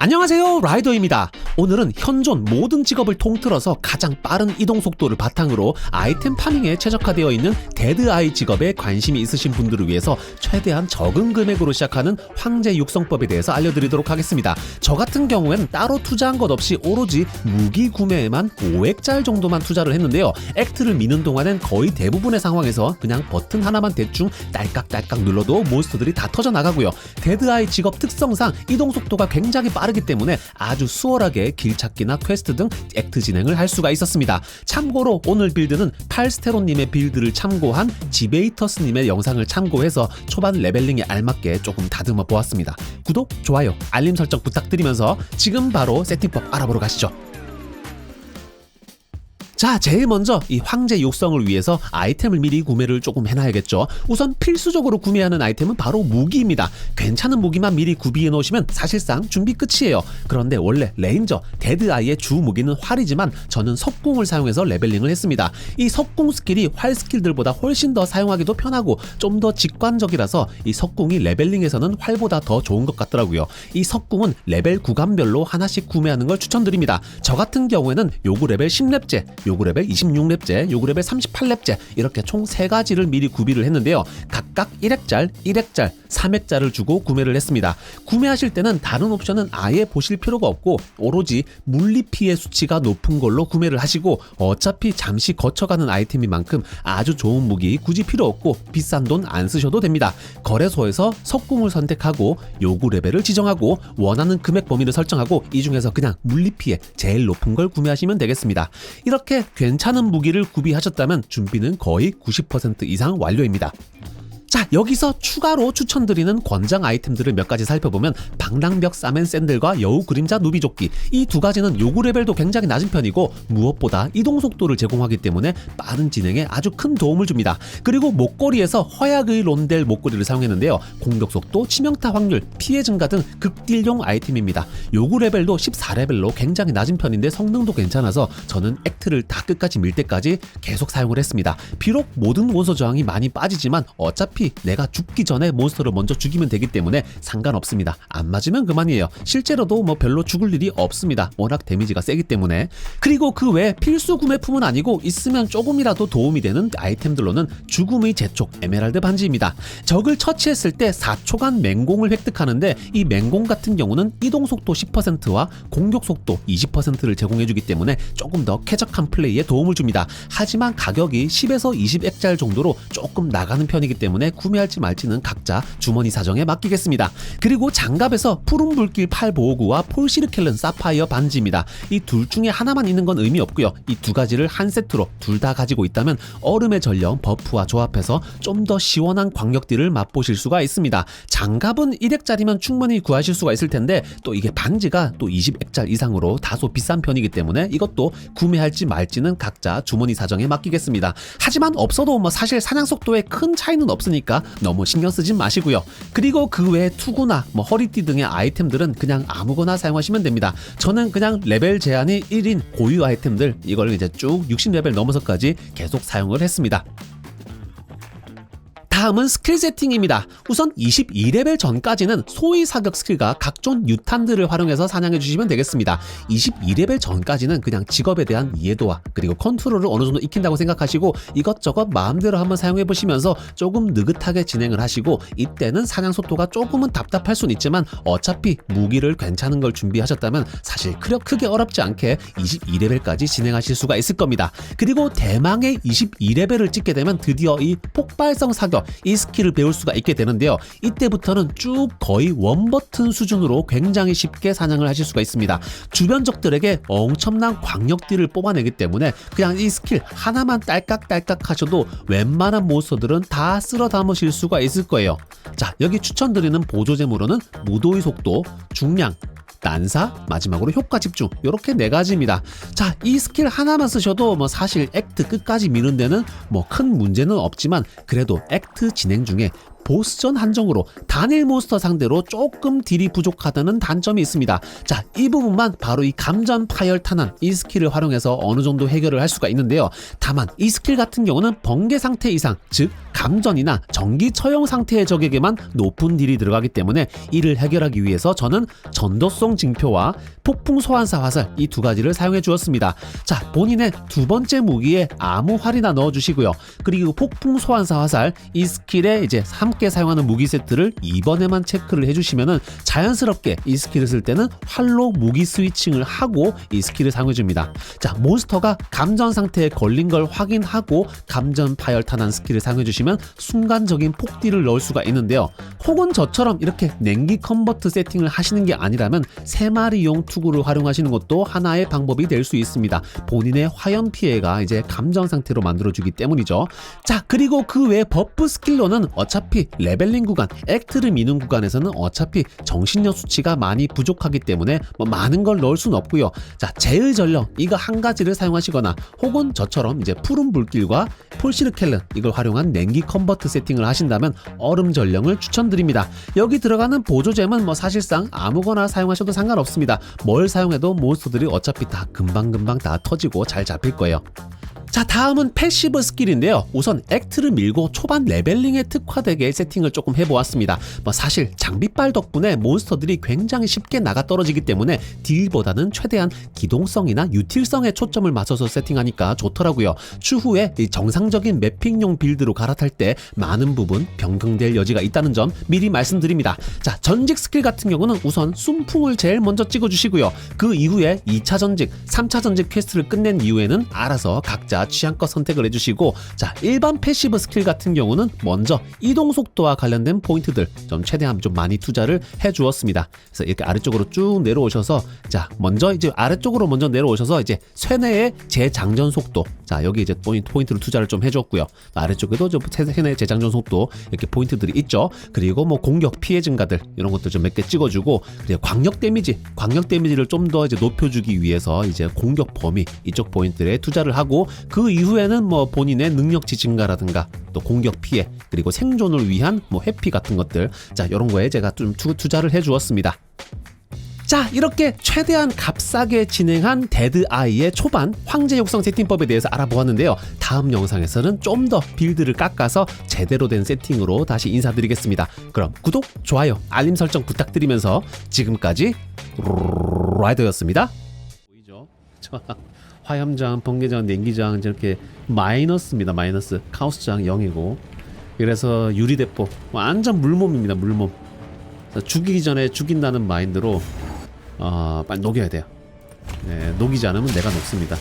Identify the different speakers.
Speaker 1: 안녕하세요 라이더입니다. 오늘은 현존 모든 직업을 통틀어서 가장 빠른 이동 속도를 바탕으로 아이템 파밍에 최적화되어 있는 데드아이 직업에 관심이 있으신 분들을 위해서 최대한 적은 금액으로 시작하는 황제 육성법에 대해서 알려드리도록 하겠습니다. 저 같은 경우에는 따로 투자한 것 없이 오로지 무기 구매에만 5액짤 정도만 투자를 했는데요. 액트를 미는 동안엔 거의 대부분의 상황에서 그냥 버튼 하나만 대충 딸깍딸깍 눌러도 몬스터들이 다 터져 나가고요. 데드아이 직업 특성상 이동 속도가 굉장히 빠 르기 때문에 아주 수월하게 길 찾기나 퀘스트 등 액트 진행을 할 수가 있었습니다. 참고로 오늘 빌드는 팔스테론님의 빌드를 참고한 지베이터스님의 영상을 참고해서 초반 레벨링에 알맞게 조금 다듬어 보았습니다. 구독, 좋아요, 알림 설정 부탁드리면서 지금 바로 세팅법 알아보러 가시죠. 자, 제일 먼저 이 황제 육성을 위해서 아이템을 미리 구매를 조금 해놔야겠죠. 우선 필수적으로 구매하는 아이템은 바로 무기입니다. 괜찮은 무기만 미리 구비해 놓으시면 사실상 준비 끝이에요. 그런데 원래 레인저, 데드아이의 주 무기는 활이지만 저는 석궁을 사용해서 레벨링을 했습니다. 이 석궁 스킬이 활 스킬들보다 훨씬 더 사용하기도 편하고 좀 더 직관적이라서 이 석궁이 레벨링에서는 활보다 더 좋은 것 같더라고요. 이 석궁은 레벨 구간별로 하나씩 구매하는 걸 추천드립니다. 저 같은 경우에는 요구 레벨 10렙째, 요구 레벨 26렙째, 요구 레벨 38렙째 이렇게 총세 가지를 미리 구비를 했는데요. 각각 1액짤, 1액짤, 3액짤을 주고 구매를 했습니다. 구매하실 때는 다른 옵션은 아예 보실 필요가 없고 오로지 물리 피해 수치가 높은 걸로 구매를 하시고 어차피 잠시 거쳐가는 아이템인 만큼 아주 좋은 무기 굳이 필요 없고 비싼 돈 안 쓰셔도 됩니다. 거래소에서 석궁을 선택하고 요구 레벨을 지정하고 원하는 금액 범위를 설정하고 이 중에서 그냥 물리 피해 제일 높은 걸 구매하시면 되겠습니다. 이렇게 괜찮은 무기를 구비하셨다면 준비는 거의 90% 이상 완료입니다. 자 여기서 추가로 추천드리는 권장 아이템들을 몇 가지 살펴보면 방랑벽 사멘 샌들과 여우 그림자 누비조끼 이 두 가지는 요구 레벨도 굉장히 낮은 편이고 무엇보다 이동 속도를 제공하기 때문에 빠른 진행에 아주 큰 도움을 줍니다. 그리고 목걸이에서 허약의 론델 목걸이를 사용했는데요. 공격 속도, 치명타 확률, 피해 증가 등 극딜용 아이템입니다. 요구 레벨도 14레벨로 굉장히 낮은 편인데 성능도 괜찮아서 저는 액트를 다 끝까지 밀 때까지 계속 사용을 했습니다. 비록 모든 원소 저항이 많이 빠지지만 어차피 내가 죽기 전에 몬스터를 먼저 죽이면 되기 때문에 상관없습니다. 안 맞으면 그만이에요. 실제로도 뭐 별로 죽을 일이 없습니다. 워낙 데미지가 세기 때문에. 그리고 그외 필수 구매품은 아니고 있으면 조금이라도 도움이 되는 아이템들로는 죽음의 제촉 에메랄드 반지입니다. 적을 처치했을 때 4초간 맹공을 획득하는데 이 맹공 같은 경우는 이동 속도 10%와 공격 속도 20%를 제공해주기 때문에 조금 더 쾌적한 플레이에 도움을 줍니다. 하지만 가격이 10에서 20액짤 정도로 조금 나가는 편이기 때문에 구매할지 말지는 각자 주머니 사정에 맡기겠습니다. 그리고 장갑에서 푸른 불길 팔 보호구와 폴시르켈른 사파이어 반지입니다. 이 둘 중에 하나만 있는 건 의미 없고요. 이 두 가지를 한 세트로 둘 다 가지고 있다면 얼음의 전령 버프와 조합해서 좀 더 시원한 광역딜을 맛보실 수가 있습니다. 장갑은 1액짜리면 충분히 구하실 수가 있을 텐데 또 이게 반지가 또 20액짜리 이상으로 다소 비싼 편이기 때문에 이것도 구매할지 말지는 각자 주머니 사정에 맡기겠습니다. 하지만 없어도 뭐 사실 사냥 속도에 큰 차이는 없으 니까 너무 신경 쓰진 마시고요. 그리고 그 외에 투구나 뭐 허리띠 등의 아이템들은 그냥 아무거나 사용하시면 됩니다. 저는 그냥 레벨 제한이 1인 고유 아이템들 이걸 이제 쭉 60레벨 넘어서까지 계속 사용을 했습니다. 다음은 스킬 세팅입니다. 우선 22레벨 전까지는 소위 사격 스킬과 각종 유탄들을 활용해서 사냥해 주시면 되겠습니다. 22레벨 전까지는 그냥 직업에 대한 이해도와 그리고 컨트롤을 어느 정도 익힌다고 생각하시고 이것저것 마음대로 한번 사용해 보시면서 조금 느긋하게 진행을 하시고 이때는 사냥 속도가 조금은 답답할 순 있지만 어차피 무기를 괜찮은 걸 준비하셨다면 사실 크려 크게 어렵지 않게 22레벨까지 진행하실 수가 있을 겁니다. 그리고 대망의 22레벨을 찍게 되면 드디어 이 폭발성 사격 이 스킬을 배울 수가 있게 되는데요. 이때부터는 쭉 거의 원버튼 수준으로 굉장히 쉽게 사냥을 하실 수가 있습니다. 주변 적들에게 엄청난 광역딜을 뽑아내기 때문에 그냥 이 스킬 하나만 딸깍딸깍 하셔도 웬만한 몬스터들은 다 쓸어 담으실 수가 있을 거예요. 자, 여기 추천드리는 보조제물로는 무도의 속도, 중량, 난사, 마지막으로 효과 집중 이렇게 네 가지입니다. 자, 이 스킬 하나만 쓰셔도 뭐 사실 액트 끝까지 미는 데는 뭐 큰 문제는 없지만 그래도 액트 진행 중에 보스전 한정으로 단일 몬스터 상대로 조금 딜이 부족하다는 단점이 있습니다. 자, 이 부분만 바로 이 감전 파열 탄환 이 스킬을 활용해서 어느 정도 해결을 할 수가 있는데요. 다만 이 스킬 같은 경우는 번개 상태 이상, 즉 감전이나 전기 처형 상태의 적에게만 높은 딜이 들어가기 때문에 이를 해결하기 위해서 저는 전도성 징표와 폭풍 소환사 화살 이 두 가지를 사용해 주었습니다. 자, 본인의 두 번째 무기에 아무 활이나 넣어 주시고요. 그리고 폭풍 소환사 화살 이 스킬에 이제 함께 사용하는 무기 세트를 이번에만 체크를 해 주시면은 자연스럽게 이 스킬을 쓸 때는 활로 무기 스위칭을 하고 이 스킬을 사용해 줍니다. 자, 몬스터가 감전 상태에 걸린 걸 확인하고 감전 파열 탄환 스킬을 사용해 주시면 순간적인 폭딜을 넣을 수가 있는데요. 혹은 저처럼 이렇게 냉기 컨버트 세팅을 하시는 게 아니라면 세 마리용 투구를 활용하시는 것도 하나의 방법이 될 수 있습니다. 본인의 화염 피해가 이제 감전 상태로 만들어주기 때문이죠. 자, 그리고 그 외 버프 스킬로는 어차피 레벨링 구간, 액트를 미는 구간에서는 어차피 정신력 수치가 많이 부족하기 때문에 뭐 많은 걸 넣을 수는 없고요. 자, 제일 전령 이거 한 가지를 사용하시거나 혹은 저처럼 이제 푸른 불길과 폴시르 켈른 이걸 활용한 냉기 컨버트 세팅을 하신다면 얼음 전령을 추천드립니다. 여기 들어가는 보조잼은 뭐 사실상 아무거나 사용하셔도 상관없습니다. 뭘 사용해도 몬스터들이 어차피 다 금방금방 다 터지고 잘 잡힐 거예요. 자 다음은 패시브 스킬인데요. 우선 액트를 밀고 초반 레벨링에 특화되게 세팅을 조금 해보았습니다. 뭐 사실 장비빨 덕분에 몬스터들이 굉장히 쉽게 나가 떨어지기 때문에 딜보다는 최대한 기동성이나 유틸성에 초점을 맞춰서 세팅하니까 좋더라고요. 추후에 이 정상적인 매핑용 빌드로 갈아탈 때 많은 부분 변경될 여지가 있다는 점 미리 말씀드립니다. 자 전직 스킬 같은 경우는 우선 순풍을 제일 먼저 찍어주시고요. 그 이후에 2차 전직, 3차 전직 퀘스트를 끝낸 이후에는 알아서 각자 취향껏 선택을 해주시고 자 일반 패시브 스킬 같은 경우는 먼저 이동 속도와 관련된 포인트들 좀 최대한 좀 많이 투자를 해주었습니다. 그래서 이렇게 아래쪽으로 쭉 내려오셔서 자 먼저 이제 아래쪽으로 먼저 내려오셔서 이제 쇠뇌의 재장전 속도 자 여기 이제 포인트 포인트를 투자를 좀 해줬고요. 아래쪽에도 좀 쇠뇌 재장전 속도 이렇게 포인트들이 있죠. 그리고 뭐 공격 피해 증가들 이런 것들 좀몇 개 찍어주고 그리고 광역 데미지 광역 데미지를 좀 더 이제 높여주기 위해서 이제 공격 범위 이쪽 포인트에 투자를 하고 그 이후에는 뭐 본인의 능력치 증가라든가 또 공격 피해 그리고 생존을 위한 뭐 회피 같은 것들. 자 이런 거에 제가 좀 투, 투자를 해주었습니다. 자 이렇게 최대한 값싸게 진행한 데드 아이의 초반 황제 육성 세팅법에 대해서 알아보았는데요. 다음 영상에서는 좀 더 빌드를 깎아서 제대로 된 세팅으로 다시 인사드리겠습니다. 그럼 구독 좋아요 알림 설정 부탁드리면서 지금까지 라이더였습니다. 보이죠? 저 화염장 번개장 냉기장 이렇게 마이너스입니다. 마이너스. 카오스장 0이고. 그래서 유리대포. 완전 물몸입니다 물몸. 죽이기 전에 죽인다는 마인드로 어, 빨리 녹여야 돼요. 네, 녹이지 않으면 내가 녹습니다.